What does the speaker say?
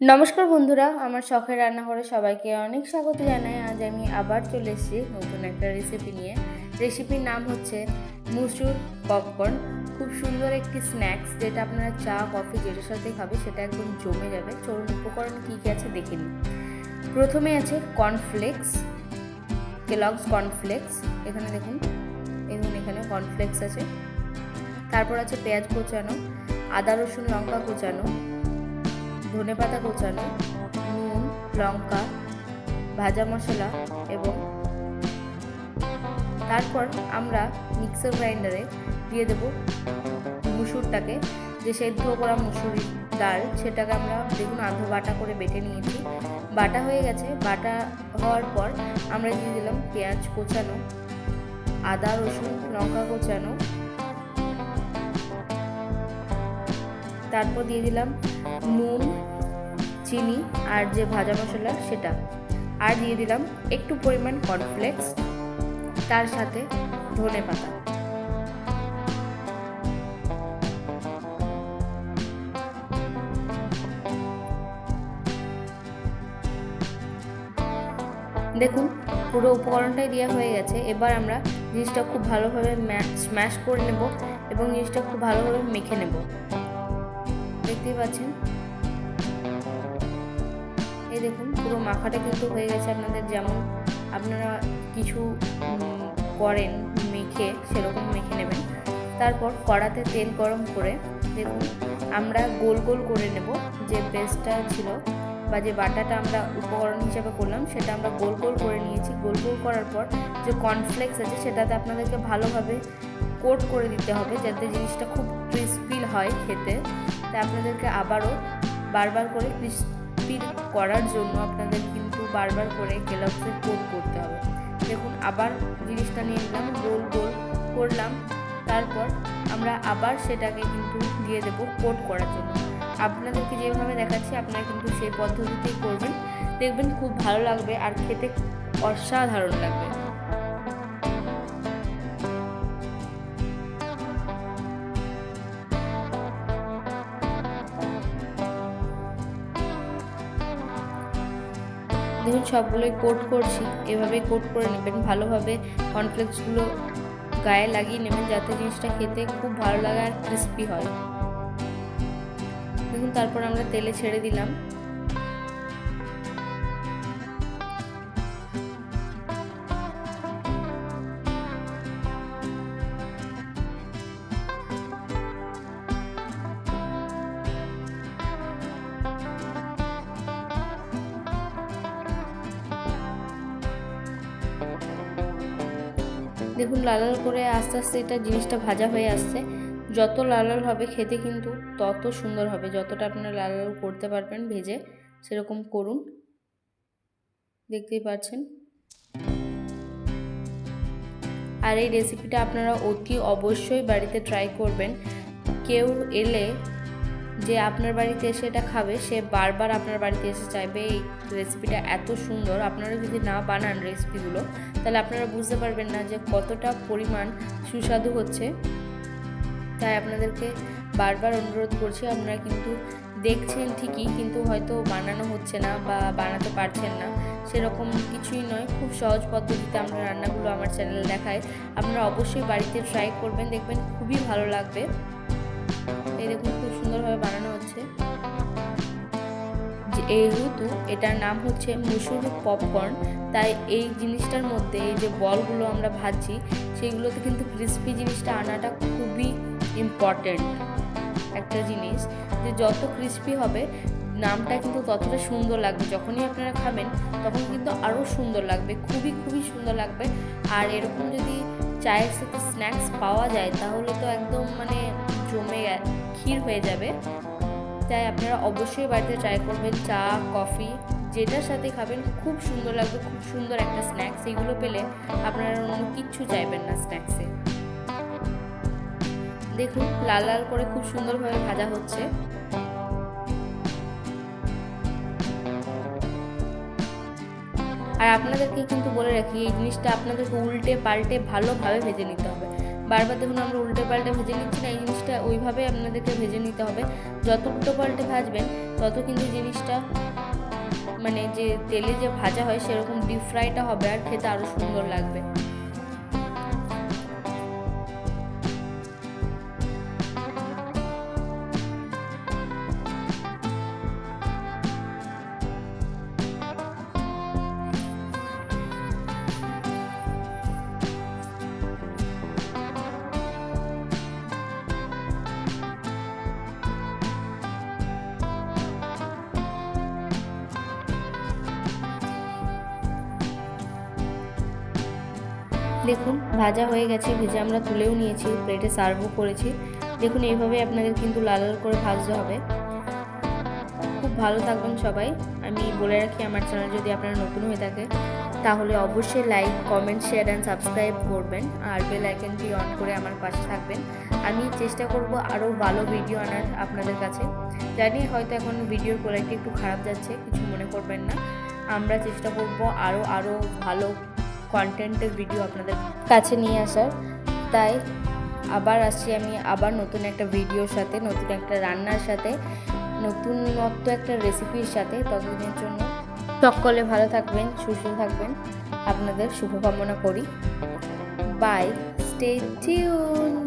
নমস্কার বন্ধুরা, আমার শখের রান্নাঘরে সবাইকে অনেক স্বাগত জানাই। আজ আমি আবার চলে এসেছি নতুন একটা রেসিপি নিয়ে। রেসিপির নাম হচ্ছে মুসুর পপকর্ন খুব সুন্দর একটি স্ন্যাক্স যেটা আপনারা চা কফি যেটার সাথে খাবে, সেটা একদম জমে যাবে। চলুন উপকরণ কী কী আছে দেখে নিন প্রথমে আছে কর্নফ্লেক্স কেলগস কর্নফ্লেক্স এখানে দেখুন দেখুন এখানে কর্নফ্লেক্স আছে। তারপর আছে পেঁয়াজ কোচানো, আদা, রসুন, লঙ্কা কোচানো ধনে পাতা কোচানো, নুন, লঙ্কা, ভাজা মশলা এবং তারপর আমরা মিক্সার গ্রাইন্ডারে দিয়ে দেব মুসুরটাকে। যে সেদ্ধ করা মুসুরি ডাল, সেটাকে আমরা দেখুন আধো বাটা করে বেটে নিয়েছি। বাটা হয়ে গেছে। বাটা হওয়ার পর আমরা দিয়ে দিলাম পেঁয়াজ কোচানো, আদা, রসুন, লঙ্কা কোচানো। তারপর দিয়ে দিলাম নুন চিনি আর যে ভাজা মশলা সেটা। আর দিয়ে দিলাম একটু পরিমাণ কর্নফ্লেক্স তার সাথে ধনে পাতা। দেখুন, পুরো উপকরণটাই দেওয়া হয়ে গেছে। এবার আমরা জিনিসটা খুব ভালোভাবে স্ম্যাশ করে নেব এবং জিনিসটা খুব ভালোভাবে মেখে নেব। দেখতেই পাচ্ছেন? এই দেখুন, পুরো মাখাটা কিন্তু হয়ে গেছে আপনাদের যেমন আপনারা কিছু করেন মেখে, সেরকম মেখে নেবেন। তারপর কড়াতে তেল গরম করে দেখুন, আমরা গোল গোল করে নেব। যে পেস্টটা ছিল বা যে বাটাটা আমরা উপকরণ হিসাবে করলাম, সেটা আমরা গোল গোল করে নিয়েছি। গোল গোল করার পর যে কর্নফ্লেক্স আছে, সেটাতে আপনাদেরকে ভালোভাবে কোট করে দিতে হবে যাতে জিনিসটা খুব ক্রিস্পি হয় খেতে। তাই আপনাদেরকে আবারও বারবার করে ক্রিস্পি করার জন্য আপনাদের কিন্তু বারবার করে কেলক্সে কোট করতে হবে। দেখুন, আবার জিনিসটা নিয়ে নিলাম, গোল গোল করলাম। তারপর আমরা আবার সেটাকে কিন্তু দিয়ে দেবো কোট করার জন্য। আপনাদেরকে যেভাবে দেখাচ্ছি, আপনারা কিন্তু সেই পদ্ধতিতেই করবেন। দেখবেন খুব ভালো লাগবে আর খেতে অসাধারণ লাগবে। দেখুন সবগুলোই কোট করছি। এভাবেই কোট করে নেবেন। ভালোভাবে কর্নফ্লেক্সগুলো গায়ে লাগিয়ে নেবেন যাতে জিনিসটা খেতে খুব ভালো লাগে আর ক্রিস্পি হয়। দেখুন, তারপর আমরা তেলে ছেড়ে দিলাম। দেখুন লাল লাল করে আস্তে আস্তে এটা জিনিসটা ভাজা হয়ে আসছে। যত লাল লাল হবে খেতে কিন্তু তত সুন্দর হবে। যতটা আপনারা লাল লাল করতে পারবেন ভেজে, সেরকম করুন। দেখতেই পাচ্ছেন? আর এই রেসিপিটা আপনারা অতি অবশ্যই বাড়িতে ট্রাই করবেন। কেউ এলে যে আপনার বাড়িতে এসে এটা খাবে, সে বারবার আপনার বাড়িতে এসে চাইবে, এই রেসিপিটা এত সুন্দর, আপনারা যদি না বানান রেসিপিগুলো তাহলে আপনারা বুঝতে পারবেন না যে কতটা পরিমাণ সুস্বাদু হচ্ছে। তাই আপনাদেরকে বারবার অনুরোধ করছি, আপনারা কিন্তু দেখছেন ঠিকই, কিন্তু হয়তো বানানো হচ্ছে না বা বানাতে পারছেন না। সেরকম কিছুই নয়, খুব সহজ পদ্ধতিতে আমরা রান্নাগুলো আমার চ্যানেলে দেখাই। আপনারা অবশ্যই বাড়িতে ট্রাই করবেন, দেখবেন খুবই ভালো লাগবে। এই দেখুন খুব সুন্দরভাবে বানানো হচ্ছে। যেহেতু এটার নাম হচ্ছে মুসুর পপকর্ন তাই এই জিনিসটার মধ্যে এই যে বলগুলো আমরা ভাজছি, সেইগুলোতে কিন্তু ক্রিস্পি জিনিসটা আনাটা খুবই ইম্পর্টেন্ট একটা জিনিস যে যত ক্রিস্পি হবে, নামটা কিন্তু ততটা সুন্দর লাগবে। যখনই আপনারা খাবেন, তখন কিন্তু আরও সুন্দর লাগবে, খুবই খুবই সুন্দর লাগবে। আর এরকম যদি চায়ের সাথে স্ন্যাক্স পাওয়া যায়, তাহলে তো একদম মানে জমে ক্ষীর হয়ে যাবে। তাই আপনারা অবশ্যই বাড়িতে ট্রাই করবেন চা কফি যেটার সাথে খাবেন খুব সুন্দর লাগবে, খুব সুন্দর একটা স্ন্যাক্স এগুলো পেলে আপনারা অন্য কিচ্ছু চাইবেন না স্ন্যাক্সে দেখুন, লাল লাল করে খুব সুন্দরভাবে ভাজা হচ্ছে। আর আপনাদেরকে কিন্তু বলে রাখি, এই জিনিসটা আপনাদেরকে উল্টে পাল্টে ভালোভাবে ভেজে নিতে হবে। বারবার দেখুন আমরা উল্টে পাল্টে ভেজে নিচ্ছি না, এই জিনিসটা ওইভাবে আপনাদেরকে ভেজে নিতে হবে। যত উল্টো পাল্টে ভাজবেন, তত কিন্তু জিনিসটা মানে যে তেলে যে ভাজা হয়, সেরকম ডিপ ফ্রাইটা হবে আর খেতে আরও সুন্দর লাগবে। দেখুন, ভাজা হয়ে গেছে, ভেজে আমরা তুলেও নিয়েছি, প্লেটে সার্ভও করেছি। দেখুন, এইভাবে আপনাদের কিন্তু লাল লাল করে ভাজতে হবে। খুব ভালো থাকবেন সবাই। আমি বলে রাখি, আমার চ্যানেল যদি আপনারা নতুন হয়ে থাকে, তাহলে অবশ্যই like comment share and subscribe করবেন। আর বেল আইকনটি অন করে আমার পাশে থাকবেন। আমি চেষ্টা করব আরও ভালো ভিডিও আনার আপনাদের কাছে। জানি হয়তো এখন ভিডিওর কোয়ালিটি একটু খারাপ যাচ্ছে, কিছু মনে করবেন না। আমরা চেষ্টা করব আরও আরও ভালো কন্টেন্টের ভিডিও আপনাদের কাছে নিয়ে আসার। তাই আবার আসছি আমি আবার নতুন একটা ভিডিওর সাথে, নতুন একটা রান্নার সাথে, নতুনত্ব একটা রেসিপির সাথে। ততদিনের জন্য সকলে ভালো থাকবেন, সুস্থ থাকবেন। আপনাদের শুভকামনা করি। By stay tune